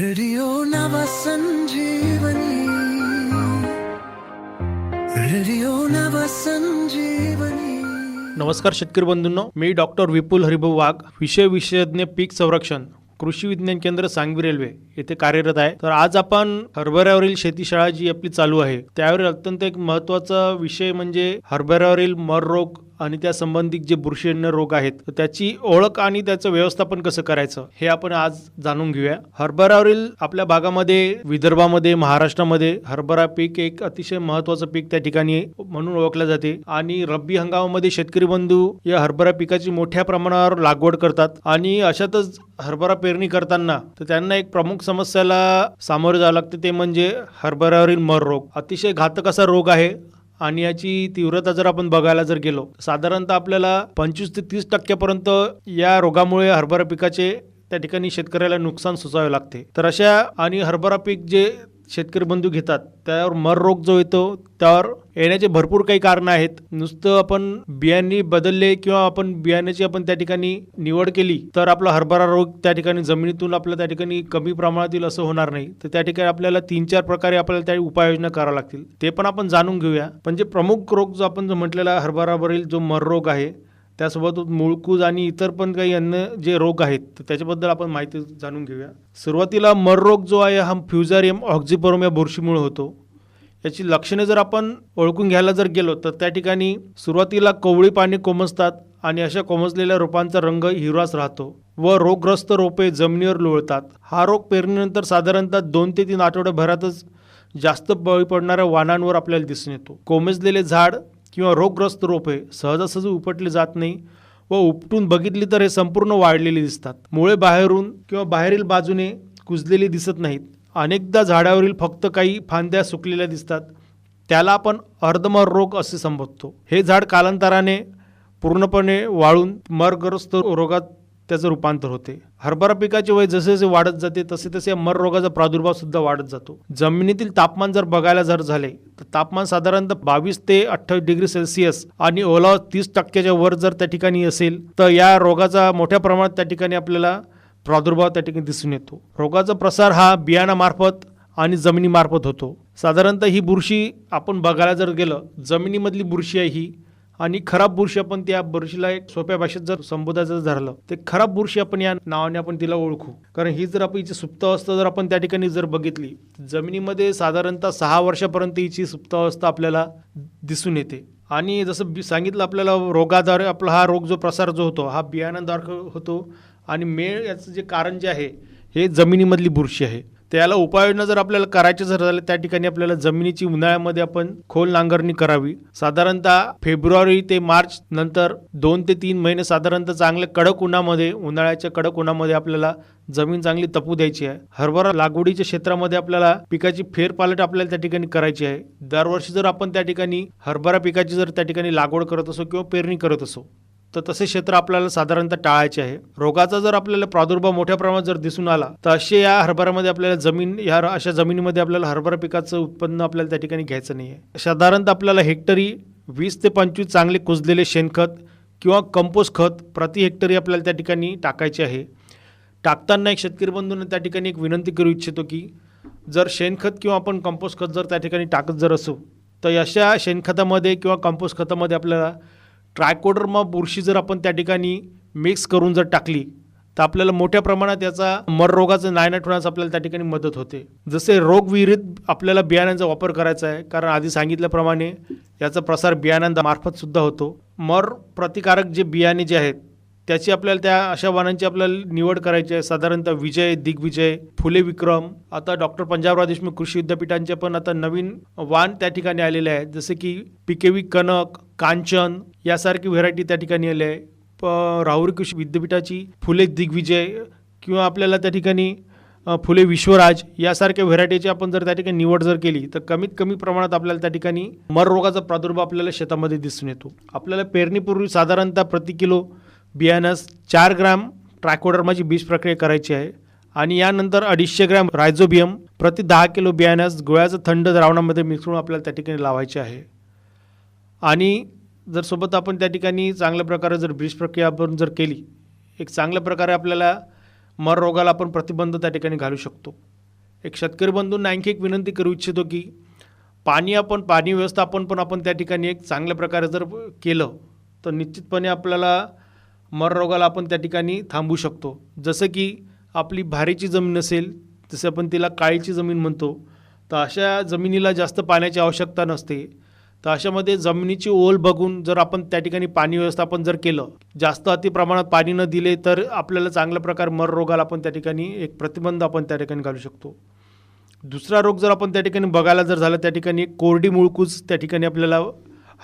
Radio नवा संजीवनी radio संजीवनी नमस्कार शेतकरी बंधूंनो मी डॉक्टर विपुल हरिभाऊ वाघ विषय विशेषज्ञ पीक संरक्षण कृषी विज्ञान केंद्र सांगवी रेल्वे येथे कार्यरत आहे. तर आज आपण हरभऱ्यावरील शेतीशाळा जी आपली चालू आहे त्यावर अत्यंत एक महत्त्वाचा विषय म्हणजे हरभऱ्यावरील मर रोग आणि त्या संबंधित जे बुरशीजन्य रोग आहेत त्याची ओळख आणि त्याचं व्यवस्थापन कसं करायचं हे आपण आज जाणून घेऊया. हरभऱ्यावरील आपल्या भागामध्ये विदर्भामध्ये महाराष्ट्रामध्ये हरभरा पीक एक अतिशय महत्वाचं पीक त्या ठिकाणी म्हणून ओळखलं जाते. आणि रब्बी हंगामामध्ये शेतकरी बंधू या हरभरा पिकाची मोठ्या प्रमाणावर लागवड करतात. आणि अशातच हरभरा पेरणी करताना तर त्यांना एक प्रमुख समस्याला सामोरे जावं लागते ते म्हणजे हरभऱ्यावरील मर रोग. अतिशय घातक असा रोग आहे आणि याची तीव्रता जर आपण बघायला जर गेलो साधारणतः आपल्याला पंचवीस ते तीस टक्क्यापर्यंत या रोगामुळे हरभरा पिकाचे त्या ठिकाणी शेतकऱ्याला नुकसान सोसावे लागते. तर अशा आणि हरभरा पीक जे शेतकरी बंधू घेतात त्यावर मर रोग जो येतो त्यावर येण्याचे भरपूर काही कारणं आहेत. नुसतं आपण बियाणे बदलले किंवा आपण बियाण्याची आपण त्या ठिकाणी निवड केली तर आपला हरभरा रोग त्या ठिकाणी जमिनीतून आपल्या त्या ठिकाणी कमी प्रमाणातील असं होणार नाही. तर त्या ठिकाणी आपल्याला तीन चार प्रकारे आपल्याला त्या उपाययोजना कराव्या लागतील. ते पण आपण जाणून घेऊया. पण जे प्रमुख रोग जो आपण जो म्हटलेला हरभरावरील जो मर रोग आहे त्यासोबत मुळकूज आणि इतर पण काही अन्य जे रोग आहेत तर त्याच्याबद्दल आपण माहिती जाणून घेऊया. सुरुवातीला मर रोग जो आहे हा फ्युझारियम ऑक्झिपरोम या बुरशीमुळे होतो. याची लक्षणे जर आपण ओळखून घ्यायला जर गेलो तर त्या ठिकाणी सुरुवातीला कोवळी पाने कोमजतात आणि अशा कोमजलेल्या रोपांचा रंग हिरवाच राहतो व रोगग्रस्त रोपे जमिनीवर लोळतात. हा रोग पेरणीनंतर साधारणतः दोन ते तीन आठवड्याभरातच जास्त बळी पडणाऱ्या वाणांवर आपल्याला दिसून येतो. कोमजलेले झाड किंवा रोगग्रस्त रोपे सहजासहजी उपटली जात नाही व उपटून बघितली तर हे संपूर्ण वाढलेली दिसतात. मुळे बाहेरून किंवा बाहेरील बाजूने कुजलेली दिसत नाहीत. अनेकदा झाडावरील फक्त काही फांद्या सुकलेल्या दिसतात. त्याला आपण अर्धमर रोग असे संबोधतो. हे झाड कालांतराने पूर्णपणे वाळून मरग्रस्त रोगात त्याचं रूपांतर होते. हरभरा पिकाचे वय जसे जसे वाढत जाते तसे तसे मर रोगाचा प्रादुर्भाव सुद्धा वाढत जातो. जमिनीतील तापमान जर बघायला जर झाले तर तापमान साधारणतः बावीस ते अठ्ठावीस डिग्री सेल्सिअस आणि ओलावा तीस टक्क्याच्या वर जर त्या ठिकाणी असेल तर या रोगाचा मोठ्या प्रमाणात त्या ठिकाणी आपल्याला प्रादुर्भाव त्या ठिकाणी दिसून येतो. रोगाचा प्रसार हा बियाणामार्फत आणि जमिनीमार्फत होतो. साधारणतः ही बुरशी आपण बघायला जर गेलं जमिनीमधली बुरशी आहे ही आणि खराब बुरशी आपण त्या बुरशीला एक सोप्या भाषेत जर संबोधायचं जर झालं ते खराब बुरशी आपण या नावाने आपण तिला ओळखू. कारण ही जर आपण हिची सुप्त अवस्था जर आपण त्या ठिकाणी जर बघितली जमिनीमध्ये साधारणतः सहा वर्षापर्यंत हिची सुप्त अवस्था आपल्याला दिसून येते. आणि जसं बी- सांगितलं आपल्याला रोगाद्वारे आपला हा रोग जो प्रसार जो होतो हा बियाणाद्वारे होतो. आणि मेळ याचं जे कारण जे आहे हे जमिनीमधली बुरशी आहे. त्याला उपाययोजना जर आपल्याला करायची जर झाली त्या ठिकाणी आपल्याला जमिनीची उन्हाळ्यामध्ये आपण खोल नांगरणी करावी. साधारणतः फेब्रुवारी ते मार्च नंतर दोन ते तीन महिने साधारणतः चांगले कडक उन्हामध्ये उन्हाळ्याच्या कडक उन्हामध्ये आपल्याला जमीन चांगली तपू द्यायची आहे. हरभरा लागवडीच्या क्षेत्रामध्ये आपल्याला पिकाची फेरपालट आपल्याला त्या ठिकाणी करायची आहे. दरवर्षी जर आपण त्या ठिकाणी हरभरा पिकाची जर त्या ठिकाणी लागवड करत असो किंवा पेरणी करत असो तर तसे क्षेत्र आपल्याला साधारणतः टाळायचे आहे. रोगाचा जर आपल्याला प्रादुर्भाव मोठ्या प्रमाणात जर दिसून आला तर असे या हरभऱ्यामध्ये आपल्याला जमीन या अशा जमिनीमध्ये आपल्याला हरभरा पिकाचं उत्पन्न आपल्याला त्या ठिकाणी घ्यायचं नाही आहे साधारणतः आपल्याला हेक्टरी वीस ते पंचवीस चांगले कुजलेले शेणखत किंवा कंपोस्ट खत प्रति हेक्टरी आपल्याला त्या ठिकाणी टाकायचे आहे. टाकताना एक शेतकरी बंधूंना त्या ठिकाणी एक विनंती करू इच्छितो की जर शेणखत किंवा आपण कंपोस्ट खत जर त्या ठिकाणी टाकत जर असू तर अशा शेणखतामध्ये किंवा कंपोस्ट खतामध्ये आपल्याला ट्रायकोडर्मा बुरशी जर आपण त्या ठिकाणी मिक्स करून जर टाकली तर आपल्याला मोठ्या प्रमाणात याचा मर रोगाचं नायनाट होण्यास आपल्याला त्या ठिकाणी मदत होते. जसे रोगविहिरीत आपल्याला बियाण्यांचा वापर करायचा आहे कारण आधी सांगितल्याप्रमाणे याचा प्रसार बियाण्यांमार्फतसुद्धा होतो. मर प्रतिकारक जे बियाणे जे आहेत त्याची आपल्याला त्या अशा वाहनांची आपल्याला निवड करायची आहे. साधारणतः विजय दिग्विजय फुले विक्रम आता डॉक्टर पंजाबराव देशमुख कृषी विद्यापीठांचे पण आता नवीन वाण त्या ठिकाणी आलेले आहेत जसे की पिकेवी कनक कांचन यासारखी व्हेरायटी त्या ठिकाणी आले आहे. प राहुरी कृषी विद्यापीठाची फुले दिग्विजय किंवा आपल्याला त्या ठिकाणी फुले विश्वराज यासारख्या व्हेरायटीची आपण जर त्या ठिकाणी निवड जर केली तर कमीत कमी प्रमाणात आपल्याला त्या ठिकाणी मर रोगाचा प्रादुर्भाव आपल्याला शेतामध्ये दिसून येतो. आपल्याला पेरणीपूर्वी साधारणतः प्रति किलो बियाण्यास चार ग्राम ट्रायकोडर्माची बीज प्रक्रिया करायची आहे. आणि यानंतर अडीचशे ग्रॅम रायझोबियम प्रति दहा किलो बियाण्यास गोळ्याचं थंड द्रावणामध्ये मिसळून आपल्याला त्या ठिकाणी लावायचे आहे. आणि जर सोबत आपण त्या ठिकाणी चांगल्या प्रकारे जर बीज प्रक्रिया आपण जर केली एक चांगल्या प्रकारे आपल्याला मर रोगाला आपण प्रतिबंध त्या ठिकाणी घालू शकतो. एक शेतकरी बंधूंना आणखी एक विनंती करू इच्छितो की पाणी आपण पाणी व्यवस्थापन पण आपण त्या ठिकाणी एक चांगल्या प्रकारे जर केलं तर निश्चितपणे आपल्याला मररोगाला आपण त्या ठिकाणी थांबू शकतो. जसं की आपली भारीची जमीन असेल जसं आपण तिला काळीची जमीन म्हणतो तर अशा जमिनीला जास्त पाण्याची आवश्यकता नसते. तर अशामध्ये जमिनीची ओल बघून जर आपण त्या ठिकाणी पाणी व्यवस्थापन जर केलं जास्त अति प्रमाणात पाणी न दिले तर आपल्याला चांगल्या प्रकारे मर रोगाला आपण त्या ठिकाणी एक प्रतिबंध आपण त्या ठिकाणी घालू शकतो. दुसरा रोग जर आपण त्या ठिकाणी बघायला जर झालं त्या ठिकाणी कोरडी मुळकूज त्या ठिकाणी आपल्याला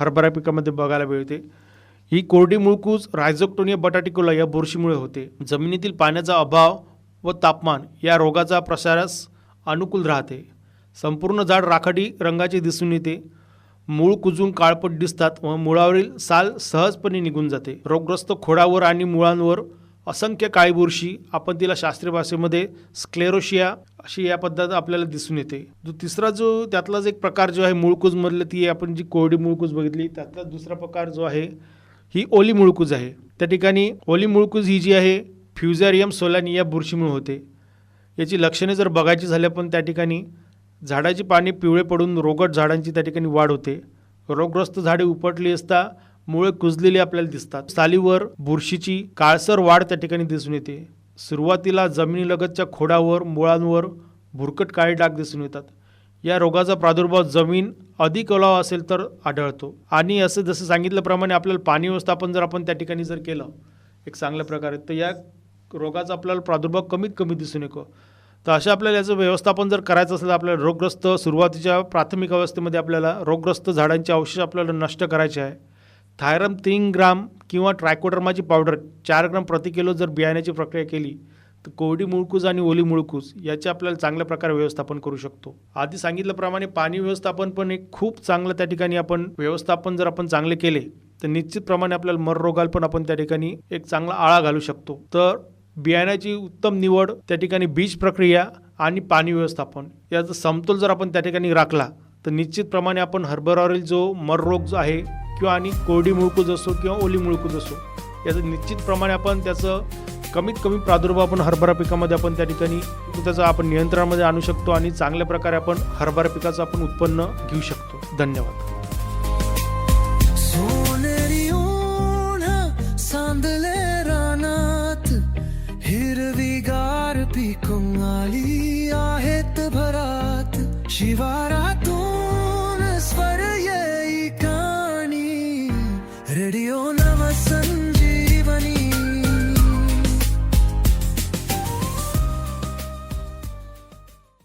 हरभरा पिकामध्ये बघायला मिळते. ही कोरडी मुळकूज रायझोक्टोनिया बटाटिकोला या बुरशीमुळे होते. जमिनीतील पाण्याचा अभाव व तापमान या रोगाचा प्रसारास अनुकूल राहते. संपूर्ण झाड राखाडी रंगाचे दिसून येते. मूळ कुजून काळपट दिसतात व मुळावरील साल सहजपणे निघून जाते. रोगग्रस्त खोडावर आणि मुळांवर असंख्य काळी बुरशी आपण तिला शास्त्रीय भाषेमध्ये स्क्लेरोशिया अशी या पद्धत आपल्याला दिसून येते. जो तिसरा जो त्यातलाच एक प्रकार जो आहे मुळकूजमधलं ती आपण जी कोरडी मुळकूज बघितली त्यातला दुसरा प्रकार जो आहे ही ओली मुळकूज आहे. त्या ठिकाणी ओली मुळकूज ही जी आहे फ्युझॅरियम सोलानी या बुरशीमुळे होते. याची लक्षणे जर बघायची झाल्या पण त्या ठिकाणी झाडाची पाने पिवळे पडून रोगट झाडांची त्या ठिकाणी वाढ होते. रोगग्रस्त झाडे उपटली असता मुळे कुजलेली आपल्याला दिसतात. सालीवर बुरशीची काळसर वाढ त्या ठिकाणी दिसून येते. सुरुवातीला जमिनीलगतच्या खोडावर मुळांवर भुरकट काळे डाग दिसून येतात. या रोगाचा प्रादुर्भाव जमीन अधिक ओलावा असेल तर आढळतो. आणि असं जसं सांगितल्याप्रमाणे आपल्याला पाणी व्यवस्थापन जर आपण त्या ठिकाणी जर केलं एक चांगल्या प्रकारे तर या रोगाचा आपल्याला प्रादुर्भाव कमीत कमी दिसून येतो तर अशा आपल्याला याचं व्यवस्थापन जर करायचं असेल तर आपल्याला रोगग्रस्त सुरुवातीच्या प्राथमिक अवस्थेमध्ये आपल्याला रोगग्रस्त झाडांचे अवशेष आपल्याला नष्ट करायचे आहे. थायरम तीन ग्राम किंवा ट्रायकोडर्माची पावडर चार ग्राम प्रति किलो जर बियाण्याची प्रक्रिया केली तर कोरडी मुळकूज आणि ओली मुळकूज याचे आपल्याला चांगल्या प्रकारे व्यवस्थापन करू शकतो. आधी सांगितल्याप्रमाणे पाणी व्यवस्थापन पण एक खूप चांगलं त्या ठिकाणी आपण व्यवस्थापन जर आपण चांगले केले तर निश्चितप्रमाणे आपल्याला मर रोगाला पण आपण त्या ठिकाणी एक चांगला आळा घालू शकतो. तर बियाण्याची उत्तम निवड त्या ठिकाणी बीज प्रक्रिया आणि पाणी व्यवस्थापन याचा समतोल जर आपण त्या ठिकाणी राखला तर निश्चितप्रमाणे आपण हरभरावरील जो मर रोग जो आहे किंवा आणि कोरडी मुळकूज असो किंवा ओली मुळकूज असो याचं निश्चितप्रमाणे आपण त्याचं कमीत कमी प्रादुर्भाव आपण हरभरा पिकामध्ये आपण त्या ठिकाणी त्याचं आपण नियंत्रणामध्ये आणू शकतो आणि चांगल्या प्रकारे आपण हरभरा पिकाचं आपण उत्पन्न घेऊ शकतो. धन्यवाद. हिरवीगार पिकून आली आहेत भरात. शिवार